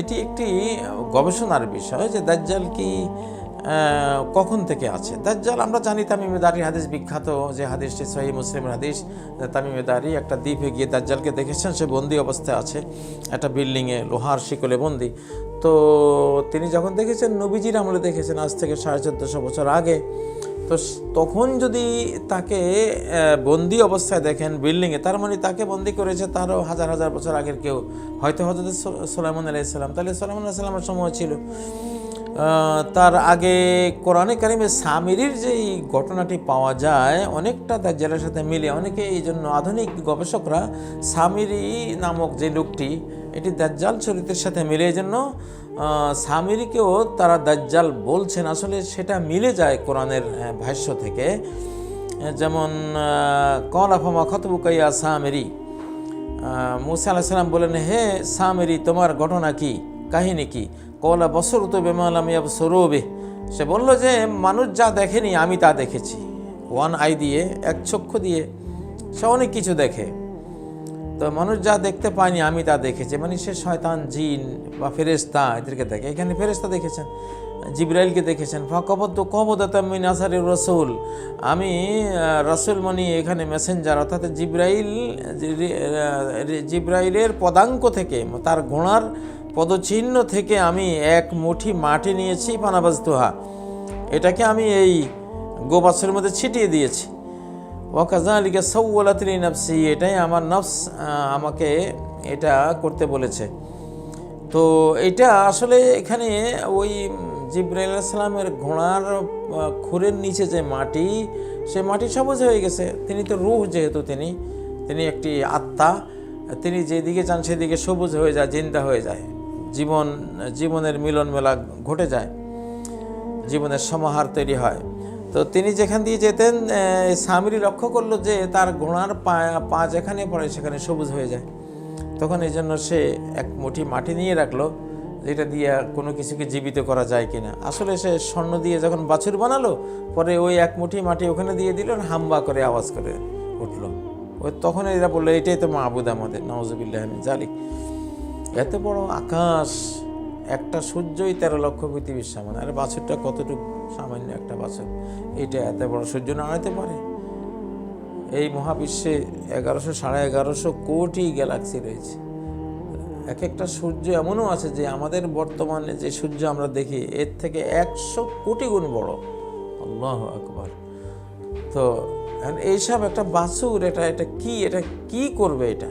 এটি একটি গবেষণার বিষয় যে দাজ্জাল কি কখন থেকে আছে? দাজ্জাল, আমরা জানি তামিমে দারি হাদিস বিখ্যাত, যে হাদিসটি সহি মুসলিমের হাদিস তামিমে দারি একটা দ্বীপে গিয়ে দাজ্জালকে দেখেছেন, সে বন্দি অবস্থায় আছে, একটা বিল্ডিংয়ে, লোহার শিকলে বন্দি। তো তিনি যখন দেখেছেন, নবীজির আমলে দেখেছেন, আজ থেকে সাড়ে চোদ্দোশো বছর আগে তো তখন যদি তাকে বন্দি অবস্থায় দেখেন বিল্ডিংয়ে, তার মানে তাকে বন্দি করেছে তারও হাজার হাজার বছর আগের কেউ। হয়তো হজরত সোলাইমন আলাইসাল্লাম তাহলে সোলাইমন আলাইসাল্লামের সময় ছিল। তার আগে কোরআনে কারিমে সামিরির যে এই ঘটনাটি পাওয়া যায়, অনেকটা দাজ্জালের সাথে মিলে। অনেকে এই জন্য আধুনিক গবেষকরা সামিরি নামক যে লোকটি, এটি দাজ্জাল চরিত্রের সাথে মিলে। এই জন্য সামিরিকেও তারা দাজ্জাল বলছেন। আসলে সেটা মিলে যায় কোরআনের ভাষ্য থেকে। যেমন কল আফামা খতবুকাইয়া সামেরি। মুসা আলাহিসাল্লাম বলেন, হে সামেরি, তোমার ঘটনা কি? কাহিনী কি? কলা বছর তো বেমালাম সরবে সে বলল যে, মানুষ যা দেখেনি, আমি তা দেখেছি। ওয়ান আই দিয়ে, এক চক্ষু দিয়ে, সে অনেক কিছু দেখে। তো মানুষ যা দেখতে পায়নি, আমি তা দেখেছি। মানে সে শয়তান, জিন বা ফেরেস্তা এদেরকে দেখে। এখানে ফেরেস্তা দেখেছেন, জিব্রাইলকে দেখেছেন। ফাকবদ্দ কবদাতামিন আসারের রসুল। আমি রসুল মনি এখানে মেসেঞ্জার অর্থাৎ জিব্রাইল জিব্রাইলের পদাঙ্ক থেকে, তার ঘোড়ার পদচিহ্ন থেকে আমি এক মুঠি মাটি নিয়েছি পানাবাজতুহা এটাকে আমি এই গোবাসের মধ্যে ছিটিয়ে দিয়েছি। ওয়াকাজালিকে সৌলাতলি নফসি এটাই আমার নফস আমাকে এটা করতে বলেছে। তো এটা আসলে এখানে ওই জিব্রাইল ঘোড়ার খুরের নিচে যে মাটি, সে মাটি সবুজ হয়ে গেছে। তিনি তো রুহ যেহেতু তিনি তিনি একটি আত্মা, তিনি যেদিকে চান সেদিকে সবুজ হয়ে যায়, জিন্দা হয়ে যায়। জীবন, জীবনের মিলন মেলা ঘটে যায়। জীবনের সমাহার তৈরি হয়। তো তিনি যেখান দিয়ে যেতেন স্বামীরই লক্ষ্য করল যে তার ঘোড়ার পা পা যেখানে পড়ে সেখানে সবুজ হয়ে যায়। তখন এই জন্য সে এক মুঠি মাটি নিয়ে রাখল, যেটা দিয়ে কোনো কিছুকে জীবিত করা যায় কিনা। আসলে সে স্বর্ণ দিয়ে যখন বাছুর বানালো, পরে ওই এক মুঠি মাটি ওখানে দিয়ে দিল, হাম্বা করে আওয়াজ করে উঠল। ওই তখন এরা বলল, এটাই তো মাহবুদ আমাদের নওয়াজবিল্লাহ জালিক এত বড় আকাশ একটা সূর্যই তেরো লক্ষ পৃথিবীর সমান। আর বাছুরটা কতটুকু সামান্য একটা বাছুর? এইটা এত বড় সূর্য নাড়াতে পারে। এই মহাবিশ্বে এগারোশো, সাড়ে এগারোশো কোটি গ্যালাক্সি রয়েছে। এক একটা সূর্য এমনও আছে যে আমাদের বর্তমানে যে সূর্য আমরা দেখি, এর থেকে একশো কোটি গুণ বড়। আল্লাহ আকবার। তো এইসব একটা বাছুর, এটা এটা কি এটা কি করবে এটা?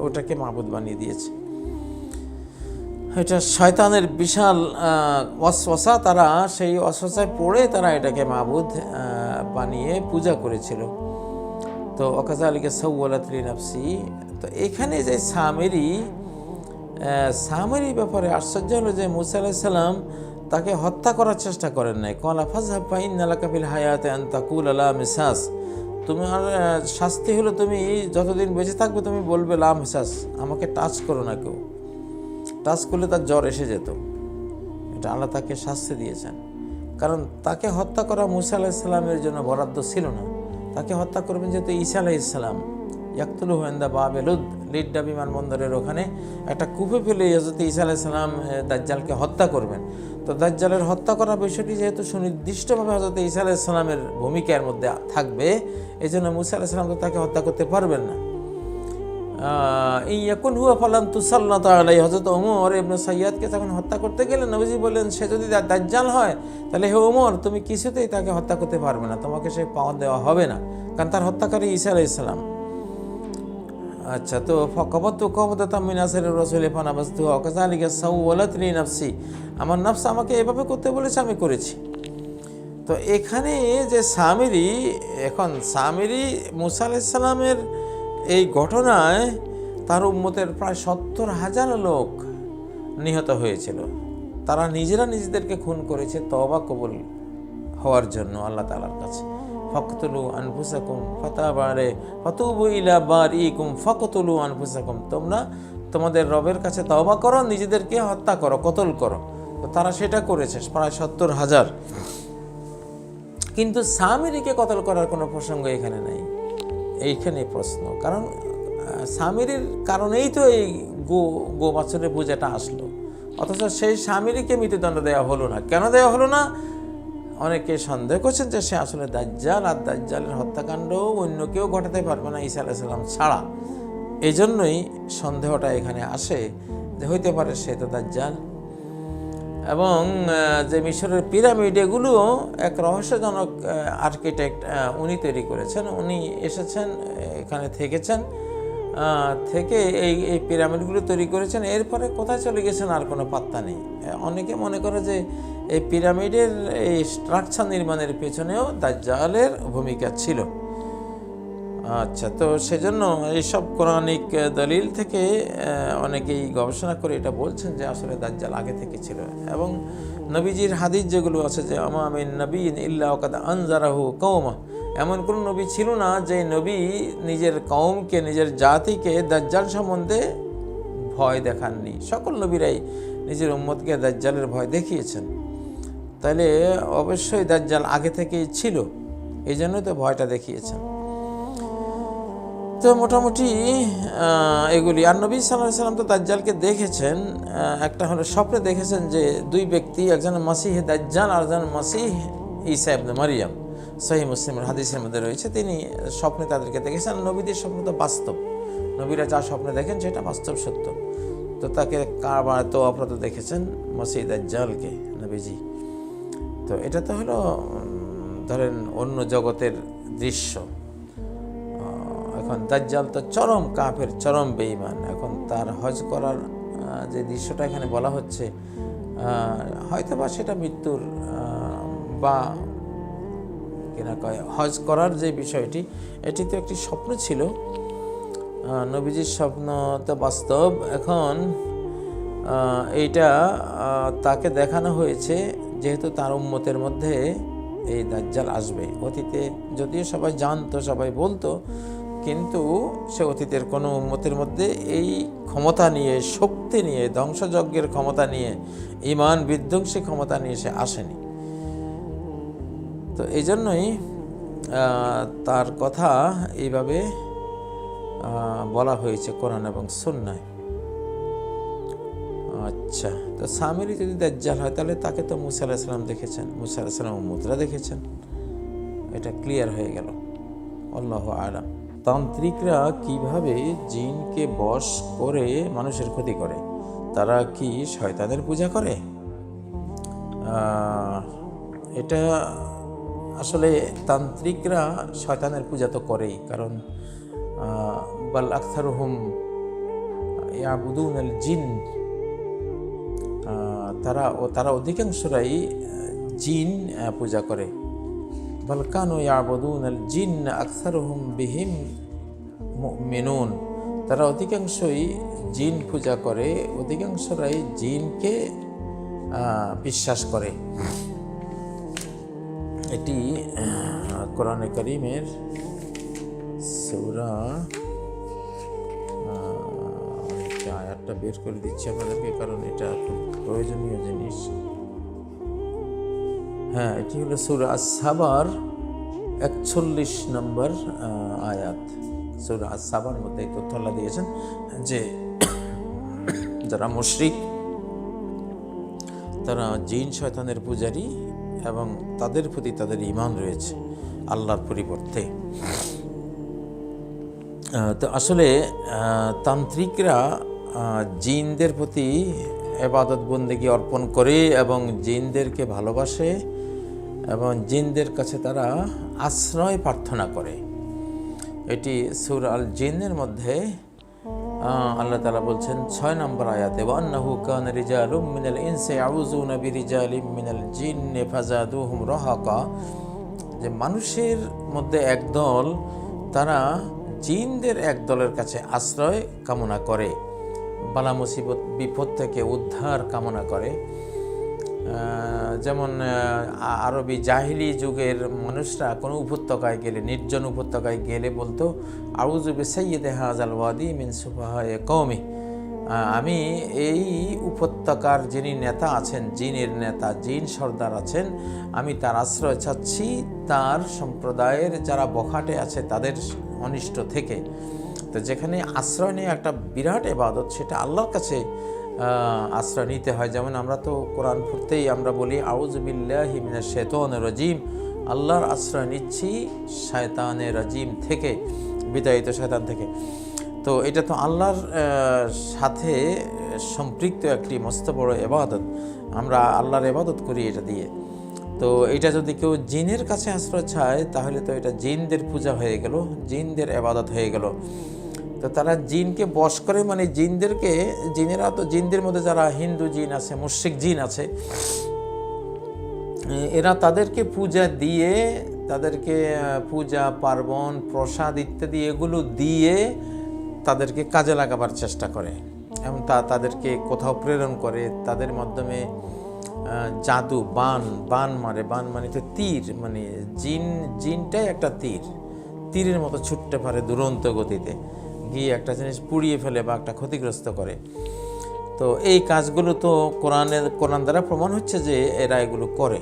ওটাকে মাবুদ বানিয়ে দিয়েছে। এটা শয়তানের বিশাল ওয়াসওয়াসা। তারা সেই ওয়াসওয়াসায় পড়ে তারা এটাকে মাবুদ বানিয়ে পূজা করেছিল। তো অকাজা আলীকে সৌলাতলি নাফসি তো এখানে যে সামেরি সামেরি ব্যাপারে আশ্চর্য হলো যে মুসা আলাইসাল্লাম তাকে হত্যা করার চেষ্টা করেন নাই। কলা ফাজহাব পাইন নালাকাবিল হায়াতে আন্তাকুল আলা মিসাস। তুমি আর শাস্তি হলো তুমি যতদিন বেঁচে থাকবে তুমি বলবে লা মিসাস, আমাকে টাচ করো না কেউ। টাচ করলে তার জ্বর এসে যেত। এটা আল্লাহ তাকে শাস্তি দিয়েছেন। কারণ তাকে হত্যা করা মুসা আলাহিসাল্লামের জন্য বরাদ্দ ছিল না। তাকে হত্যা করবেন যেহেতু ঈসা আলাইসাল্লাম ইয়াকতুল হুয়েন্দা বা বেলুদ লিড্ডা বিমানবন্দরের ওখানে একটা কূপে ফেলে হজরত ঈসা আলাইসাল্লাম দাজ্জালকে হত্যা করবেন। তো দাজ্জালের হত্যা করা বিষয়টি যেহেতু সুনির্দিষ্টভাবে হজরত ঈসা আলাইসাল্লামের ভূমিকার মধ্যে থাকবে এই জন্য মুসা আলাইসাল্লাম তো তাকে হত্যা করতে পারবেন না। ইয়াকুন হুয়া ফালান তুসাল্লাত আলাই হজরত ওমর ইবনে সাইয়াদকে যখন হত্যা করতে গেলেন নবীজি বললেন, সে যদি দাজ্জাল হয়, তাহলে হে ওমর, তুমি কিছুতেই তাকে হত্যা করতে পারবে না, তোমাকে সে পাওয়া দেওয়া হবে না, কারণ তার হত্যাকারী ঈসা আলাইহিস সালাম। আচ্ছা তো ফকবত কবদতা মিনাসের রসুল ফানাবাস্তু অকাজালিকা সাউওয়ালাতনি নাফসি, আমার নফস আমাকে এভাবে করতে বলেছে, আমি করেছি। তো এখানে যে সামিরি, এখন সামিরি মুসা আলাইসাল্লামের এই ঘটনায় তার উম্মতের প্রায় সত্তর হাজার লোক নিহত হয়েছিল। তারা নিজেরা নিজেদেরকে খুন করেছে তবা কবুল হওয়ার জন্য আল্লাহ তালার কাছে। ফকতুলু আনফুসাকুম ফাতাবারে, ফতুবু ইলা বারিকুম ফকতুলু আনফুসাকুম। তোমরা তোমাদের রবের কাছে তওবা করো, নিজেদেরকে হত্যা করো, কতল করো। তো তারা সেটা করেছে, প্রায় সত্তর হাজার। কিন্তু সামিরিকে কতল করার কোনো প্রসঙ্গ এখানে নেই। এইখানে প্রশ্ন। কারণ স্বামীর কারণেই তো এই গো গো বাছরের পূজাটা আসলো। অথচ সেই স্বামীরকে মৃত্যুদণ্ড দেওয়া হলো না। কেন দেওয়া হলো না? অনেকে সন্দেহ করছেন যে সে আসলে দাজ্জাল, আর দাজ্জালের হত্যাকাণ্ড অন্য কেউ ঘটাতে পারবে না ঈসা আলাইসাল্লাম ছাড়া। এই জন্যই সন্দেহটা এখানে আসে যে হইতে পারে সে তো দাজ্জাল। এবং যে মিশরের পিরামিড এগুলো এক রহস্যজনক আর্কিটেক্ট উনি তৈরি করেছেন। উনি এসেছেন, এখানে থেকেছেন থেকে এই এই পিরামিডগুলো তৈরি করেছেন। এরপরে কোথায় চলে গেছেন আর কোনো পাত্তা নেই। অনেকে মনে করে যে এই পিরামিডের এই স্ট্রাকচার নির্মাণের পেছনেও দাজ্জালের ভূমিকা ছিল। আচ্ছা তো সেজন্য এইসব কোরআনিক দলিল থেকে অনেকেই গবেষণা করে এটা বলছেন যে আসলে দাজ্জাল আগে থেকে ছিল। এবং নবীজির হাদিস যেগুলো আছে যে, আমা আমিন নবীন ইল্লা ওকাদ আনজারাহু কৌমা এমন কোন নবী ছিল না যে নবী নিজের কৌমকে নিজের জাতিকে দাজ্জাল সম্বন্ধে ভয় দেখাননি। সকল নবীরাই নিজের উম্মতকে দাজ্জালের ভয় দেখিয়েছেন। তাহলে অবশ্যই দাজ্জাল আগে থেকেই ছিল এই জন্যই তো ভয়টা দেখিয়েছেন। তো মোটামুটি এগুলি। আর নবী সাল্লাহ সাল্লাম তো দাজ্জালকে দেখেছেন একটা হলো স্বপ্নে দেখেছেন যে দুই ব্যক্তি, একজন মাসিহ দাজ্জাল আর একজন মাসিহ ঈসা ইবনে মারিয়াম। সহি মুসলিমের হাদিসের মধ্যে রয়েছে, তিনি স্বপ্নে তাদেরকে দেখেছেন। নবীদের স্বপ্ন তো বাস্তব। নবীরা যা স্বপ্নে দেখেন, সেটা বাস্তব সত্য। তো তাকে কারবার তো অপরাধ দেখেছেন মসিহ দাজ্জালকে, নবীজি। তো এটা তো হলো ধরেন অন্য জগতের দৃশ্য। এখন দাজ্জাল তো চরম কাফের, চরম বেঈমান। এখন তার হজ করার যে দৃশ্যটা এখানে বলা হচ্ছে হয়তো বা সেটা মৃত্যুর বা কিনা কয়, হজ করার যে বিষয়টি, এটি তো একটি স্বপ্ন ছিল। নবীজির স্বপ্ন তো বাস্তব। এখন এইটা তাকে দেখানো হয়েছে, যেহেতু তার উম্মতের মধ্যে এই দাজ্জাল আসবে। অতীতে যদিও সবাই জানতো, সবাই বলতো কিন্তু সে অতীতের কোনো উম্মতের মধ্যে এই ক্ষমতা নিয়ে, শক্তি নিয়ে, ধ্বংসযজ্ঞের ক্ষমতা নিয়ে ইমান বিধ্বংসী ক্ষমতা নিয়ে সে আসেনি। তো এই জন্যই তার কথা এইভাবে বলা হয়েছে কোরআন এবং সুন্নায়। আচ্ছা তো সামিরি যদি দাজ্জাল হয়, তাহলে তাকে তো মুসা আলাহিসাল্লাম দেখেছেন, মুসা আলাহিসাল্লাম মুদ্রা দেখেছেন। এটা ক্লিয়ার হয়ে গেল। আল্লাহ আলাম। তান্ত্রিকরা কীভাবে জিনকে বশ করে মানুষের ক্ষতি করে? তারা কি শয়তানের পূজা করে? এটা আসলে তান্ত্রিকরা শয়তানের পূজা তো করেই, কারণ বাল আখতার হুম ইয়াবুদুন আল জিন তারা ও তারা অধিকাংশরাই জিন পূজা করে। বালকানু ইয়াবুদুন আল জিন আকসারহুম বিহিম তারা অধিকাংশই জিন পূজা করে, অধিকাংশরাই জিনকে বিশ্বাস করে। এটি কোরআনে করিমের সৌরা আয়াতটা বের করে দিচ্ছি আপনাদেরকে কারণ এটা খুব প্রয়োজনীয় জিনিস। হ্যাঁ এটি হলো সুরা সাবার একচল্লিশ নম্বর আয়াত। সুরা সাবার মধ্যে এই তথ্যলা দিয়েছেন যে যারা মুশরিক, তারা জিন, শয়তানের পূজারী এবং তাদের প্রতি তাদের ইমান রয়েছে আল্লাহর পরিবর্তে। তো আসলে তান্ত্রিকরা জিনদের প্রতি এবাদত বন্দেগী অর্পণ করে এবং জিনদেরকে ভালোবাসে এবং জিনদের কাছে তারা আশ্রয় প্রার্থনা করে। এটি সুর আল জিনের মধ্যে আল্লাহ তালা বলছেন, ছয় নম্বর আয়াতে, ওয়ান্নাহু কান রিজালুম মিনাল ইনসি আউযুনা বিরিজালিম মিনাল জিন্নি ফাজাদুহুম রহাকা। যে মানুষের মধ্যে একদল তারা জিনদের এক দলের কাছে আশ্রয় কামনা করে, বালা মুসিবত, বিপদ থেকে উদ্ধার কামনা করে। যেমন আরবি জাহিলি যুগের মানুষরা কোনো উপত্যকায় গেলে, নির্জন উপত্যকায় গেলে বলতো আউজুবে সৈয়দে হাজাল ওয়াদি মিন সুফাহায়ে কৌমি আমি এই উপত্যকার যিনি নেতা আছেন, জিনের নেতা, জিন সর্দার আছেন, আমি তার আশ্রয় চাচ্ছি তার সম্প্রদায়ের যারা বখাটে আছে তাদের অনিষ্ট থেকে। তো যেখানে আশ্রয় নিয়ে একটা বিরাট এবাদত সেটা আল্লাহর কাছে আশ্রয় নিতে হয়। যেমন আমরা তো কোরআন পড়তেই আমরা বলি আউজবিল্লাহি মিনাশ শাইতানির রাজিম। আল্লাহর আশ্রয় নিচ্ছি শয়তানের রাজিম থেকে বিদায়িত শয়তান থেকে। তো এটা তো আল্লাহর সাথে সম্পৃক্ত একটি মস্ত বড় এবাদত। আমরা আল্লাহর এবাদত করি এটা দিয়ে। তো এটা যদি কেউ জিনের কাছে আশ্রয় চায়, তাহলে তো এটা জিনদের পূজা হয়ে গেল, জিনদের এবাদত হয়ে গেল। তো তারা জিনকে বশ করে মানে জিনদেরকে, জিনেরা তো জিনদের মধ্যে যারা হিন্দু জিন আছে, মুশরিক জিন আছে, এরা তাদেরকে পূজা দিয়ে, তাদেরকে পূজা, পার্বণ, প্রসাদ ইত্যাদি এগুলো দিয়ে তাদেরকে কাজে লাগাবার চেষ্টা করে। এবং তা তাদেরকে কোথাও প্রেরণ করে, তাদের মাধ্যমে জাদু, বান বান মারে। বান মানে তো তীর মানে জিন, জিনটাই একটা তীর। তীরের মতো ছুটতে পারে দুরন্ত গতিতে। গিয়ে একটা জিনিস পুড়িয়ে ফেলে বা একটা ক্ষতিগ্রস্ত করে। তো এই কাজগুলো তো কোরআনের, কোরআন দ্বারা প্রমাণ হচ্ছে যে এরা এগুলো করে।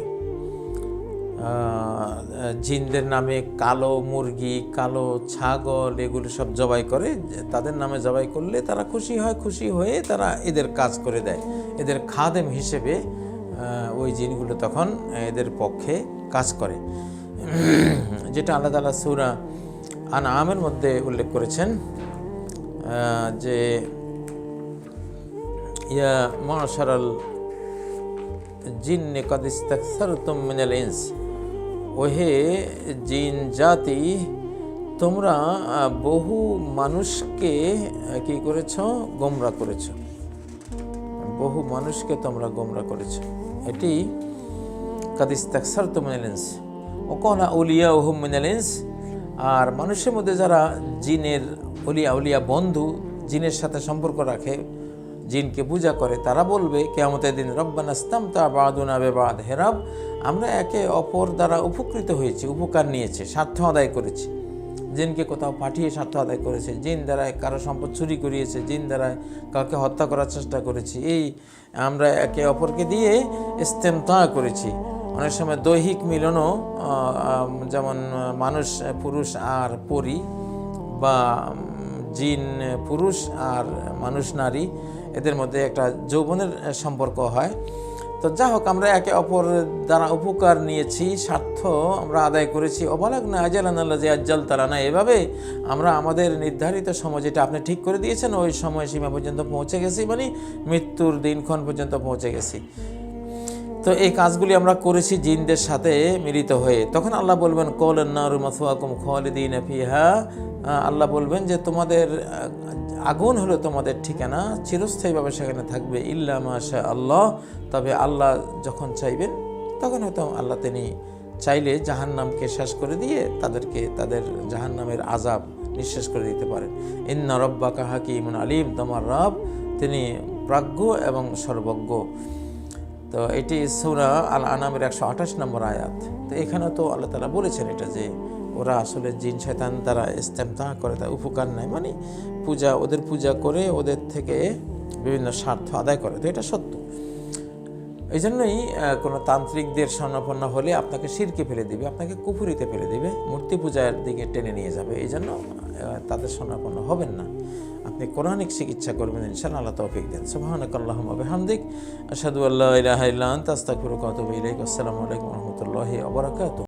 জিনদের নামে কালো মুরগি, কালো ছাগল এগুলো সব জবাই করে, তাদের নামে জবাই করলে তারা খুশি হয়, খুশি হয়ে তারা এদের কাজ করে দেয়। এদের খাদেম হিসেবে ওই জিনগুলো তখন এদের পক্ষে কাজ করে। যেটা আল্লাহ তালা সুরা আন আমের মধ্যে উল্লেখ করেছেন যে ইয়া মাশারাল জিন্নে কদ ইস্তাকসারতুম মিনাল ইনস। ওহে জিন জাতি, তোমরা বহু মানুষকে কি করেছ? গোমরা করেছ। বহু মানুষকে তোমরা গোমরা করেছ। এটি কাদিস্তাকসার তো মিনালেন্স ও কনা উলিয়া ওহুম মিনালেন্স আর মানুষের মধ্যে যারা জিনের উলিয়া উলিয়া বন্ধু জিনের সাথে সম্পর্ক রাখে, জিনকে পূজা করে, তারা বলবে, কেয়ামতের দিন রব্বানাস্তাম তা বাদুনা বেবাদ হেরাব আমরা একে অপর দ্বারা উপকৃত হয়েছি, উপকার নিয়েছে, স্বার্থ আদায় করেছি। জিনকে কোথাও পাঠিয়ে স্বার্থ আদায় করেছে, জিন দ্বারায় কারও সম্পদ চুরি করিয়েছে, জিন দ্বারায় কাউকে হত্যা করার চেষ্টা করেছি। এই আমরা একে অপরকে দিয়ে ইস্তেমতা করেছি। অনেক সময় দৈহিক মিলনও যেমন মানুষ, পুরুষ আর পরী বা জিন, পুরুষ আর মানুষ, নারী, এদের মধ্যে একটা যৌবনের সম্পর্ক হয়। তো যা হোক আমরা একে অপর দ্বারা উপকার নিয়েছি, স্বার্থ আমরা আদায় করেছি। অবালাক না আজালান আল্লাহ যে আজ্জাল তারা না, এভাবে আমরা আমাদের নির্ধারিত সময় যেটা আপনি ঠিক করে দিয়েছেন, ওই সময় সীমা পর্যন্ত পৌঁছে গেছি মানে মৃত্যুর দিনক্ষণ পর্যন্ত পৌঁছে গেছি। তো এই কাজগুলি আমরা করেছি জিনদের সাথে মিলিত হয়ে। তখন আল্লাহ বলবেন কৌলেন নারু মাসুয়াকুম খালিদিন ফিহা। আহ, আল্লাহ বলবেন যে তোমাদের আগুন হলো তোমাদের ঠিকানা চিরস্থায়ীভাবে সেখানে থাকবে ইল্লা মাশা আল্লাহ তবে আল্লাহ যখন চাইবেন তখন হয়তো আল্লাহ তিনি চাইলে জাহান্নামকে শেষ করে দিয়ে তাদেরকে তাদের জাহান্নামের আজাব নিঃশেষ করে দিতে পারেন। ইন্না রব্বাকা হাকিমুন আলিম তোমার রব তিনি প্রাজ্ঞ এবং সর্বজ্ঞ। তো এটি সৌরা আল আনামের একশো আঠাশ নম্বর আয়াত। তো এখানে তো আল্লাহ তালা বলেছেন এটা যে ওরা আসলে জিন, শয়তান তারা ইস্তেমতা করে, তার উপকার নেয় মানে পূজা, ওদের পূজা করে ওদের থেকে বিভিন্ন স্বার্থ আদায় করে। তো এটা সত্য। এই জন্যই কোনো তান্ত্রিকদের স্বর্ণপন্ন হলে আপনাকে শিরকে ফেলে দিবে, আপনাকে কুফুরিতে ফেলে দিবে, মূর্তি পূজার দিকে টেনে নিয়ে যাবে। এই জন্য তাদের স্বর্ণপন্ন হবেন না। আপনি কোরআনিক চিকিৎসা করবেন ইনশাল আল্লাহ তৌফিক দেন। সুবহানাক আল্লাহুম্মা বিহামদিক, আশহাদু আল্লা ইলাহা আসসালামু আলাইকুম রাহমাতুল্লাহি ওয়া বারাকাতুহু।